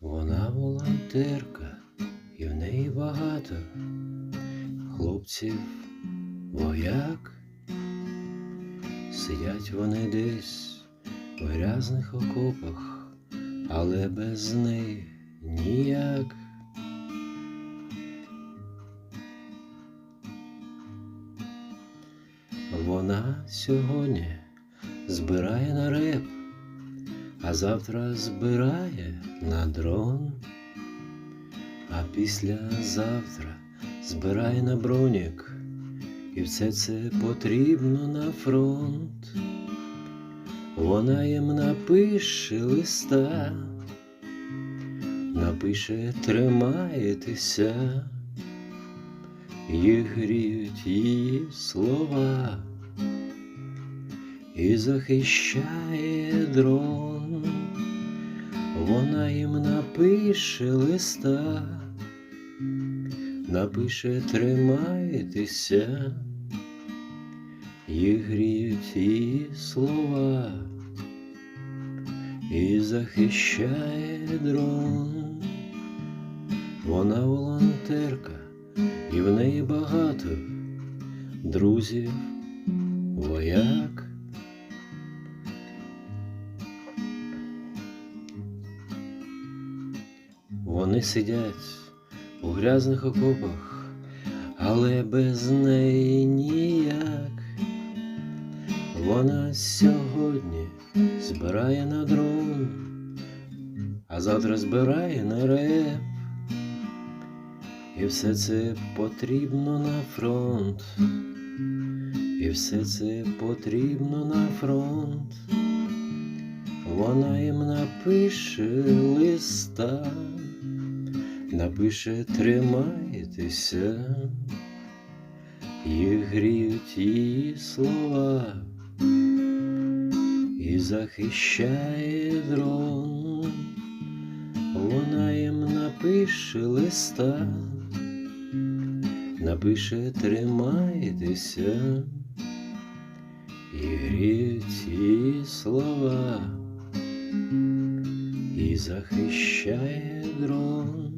Вона волонтерка, і в неї багато хлопців, вояк. Сидять вони десь в грязних окопах, але без неї ніяк. Вона сьогодні збирає на реп, а завтра збирає на дрон, а післязавтра збирає на бронік, і все це потрібно на фронт. Вона їм напише листа, напише тримаєтеся, їх гріють її слова і захищає дрон. Вона їм напише листа, напише тримайтеся, їх гріють її слова і захищає дрон. Вона волонтерка, і в неї багато друзів, вояк. Вони сидять у грязних окопах, але без неї ніяк. Вона сьогодні збирає на дрон, а завтра збирає на реп. І все це потрібно на фронт. І все це потрібно на фронт. Вона їм напише листа, напише тримайтеся, їх гріють її слова і захищає дрон. Вона їм напише листа, напише тримайтеся, і гріють її слова, і захищає дрон.